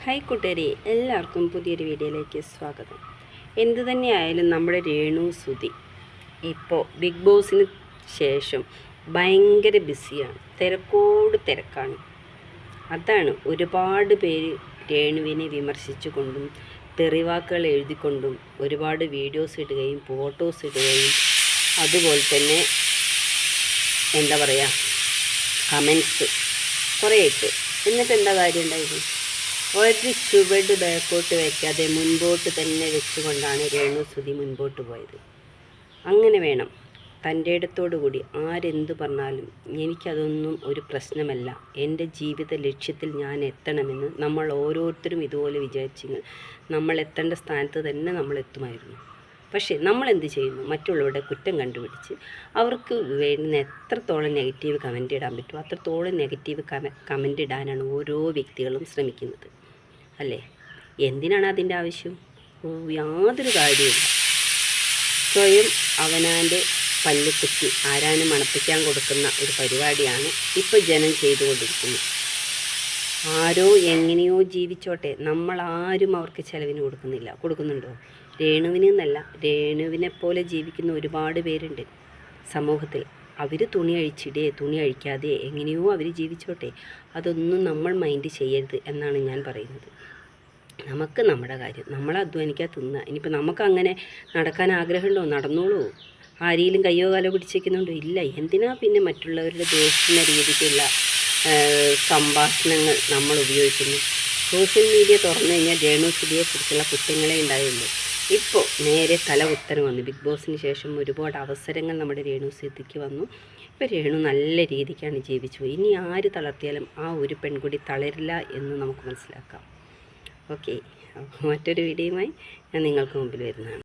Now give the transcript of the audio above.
Hi കൂട്ടുകാരെ. എല്ലാവർക്കും പുതിയൊരു വീഡിയോയിലേക്ക് സ്വാഗതം. എന്തു തന്നെയായാലും നമ്മുടെ രേണു സുതി ഇപ്പോൾ ബിഗ് ബോസിന് ശേഷം ഭയങ്കര ബിസിയാണ്. തിരക്കോട് തിരക്കാണ്. അതാണ് ഒരുപാട് പേര് രേണുവിനെ വിമർശിച്ചുകൊണ്ടും തെറിവാക്കുകൾ എഴുതിക്കൊണ്ടും ഒരുപാട് വീഡിയോസ് ഇടുകയും ഫോട്ടോസ് ഇടുകയും അതുപോലെ തന്നെ എന്താ പറയുക കമൻസ് കുറേ ഇട്ട് എന്നിട്ട് എന്താ കാര്യം ഉണ്ടായത്? ഒരു ചുവട് ബാക്കോട്ട് വയ്ക്കാതെ മുൻപോട്ട് തന്നെ വെച്ചുകൊണ്ടാണ് രേണു സുധി മുൻപോട്ട് പോയത്. അങ്ങനെ വേണം. തന്റെ ഇടത്തോടുകൂടി ആരെന്തു പറഞ്ഞാലും എനിക്കതൊന്നും ഒരു പ്രശ്നമല്ല. എന്റെ ജീവിത ലക്ഷ്യത്തിൽ ഞാൻ എത്തണമെന്ന് നമ്മൾ ഓരോരുത്തരും ഇതുപോലെ വിചാരിച്ചെങ്കിൽ നമ്മൾ എത്തേണ്ട സ്ഥാനത്ത് തന്നെ നമ്മൾ എത്തുമായിരുന്നു. പക്ഷേ നമ്മൾ എന്ത് ചെയ്യുന്നു? മറ്റുള്ളവരുടെ കുറ്റം കണ്ടുപിടിച്ച് അവർക്ക് വേണ്ടുന്ന എത്രത്തോളം നെഗറ്റീവ് കമന്റ് ഇടാൻ പറ്റുമോ അത്രത്തോളം നെഗറ്റീവ് കമ കമന്റ് ഇടാനാണ് ഓരോ വ്യക്തികളും ശ്രമിക്കുന്നത്. അല്ലേ? എന്തിനാണ് അതിന്റെ ആവശ്യം? യാതൊരു കാര്യമില്ല സ്വയം അവനാന്റെ പല്ല് കുത്തി ആരാന് മണപ്പിക്കാൻ കൊടുക്കുന്ന ഒരു പരിപാടിയാണ് ഇപ്പോൾ ജനം ചെയ്തുകൊണ്ടിരിക്കുന്നത്. ആരോ എങ്ങനെയോ ജീവിച്ചോട്ടെ നമ്മൾ ആരും അവർക്ക് ചിലവിന് കൊടുക്കുന്നില്ല. കൊടുക്കുന്നുണ്ടോ? രേണുവിന് എന്നല്ല രേണുവിനെ പോലെ ജീവിക്കുന്ന ഒരുപാട് പേരുണ്ട് സമൂഹത്തിൽ. അവർ തുണി അഴിച്ചിടേ തുണി അഴിക്കാതെ എങ്ങനെയോ അവർ ജീവിച്ചോട്ടെ. അതൊന്നും നമ്മൾ മൈൻഡ് ചെയ്യരുത് എന്നാണ് ഞാൻ പറയുന്നത്. നമുക്ക് നമ്മുടെ കാര്യം. നമ്മളെ അധ്വാനിക്കാൻ തിന്നുക ഇനിയിപ്പോൾ നമുക്കങ്ങനെ നടക്കാൻ ആഗ്രഹമുണ്ടോ? നടന്നോളൂ. ആരെങ്കിലും കയ്യോ കാലോ പിടിച്ചേക്കുന്നുണ്ടോ? ഇല്ല. എന്തിനാ പിന്നെ മറ്റുള്ളവരുടെ ദേഷ്യ രീതിക്കുള്ള സംഭാഷണങ്ങൾ നമ്മൾ ഉപയോഗിക്കുന്നു? സോഷ്യൽ മീഡിയ തുറന്നു കഴിഞ്ഞാൽ രേണു സുധിയെക്കുറിച്ചുള്ള കുറ്റങ്ങളെ ഉണ്ടായുള്ളൂ. ഇപ്പോൾ നേരെ തല ഉത്തരം വന്നു. ബിഗ് ബോസിന് ശേഷം ഒരുപാട് അവസരങ്ങൾ നമ്മുടെ രേണു സുധിക്ക് വന്നു. ഇപ്പോൾ രേണു നല്ല രീതിക്കാണ് ജീവിച്ചു ഇനി ആര് തളർത്തിയാലും ആ ഒരു പെൺകുടി തളരില്ല എന്ന് നമുക്ക് മനസ്സിലാക്കാം. ഓക്കെ. മറ്റൊരു വീഡിയോയുമായി ഞാൻ നിങ്ങൾക്ക് മുമ്പിൽ വരുന്നതാണ്.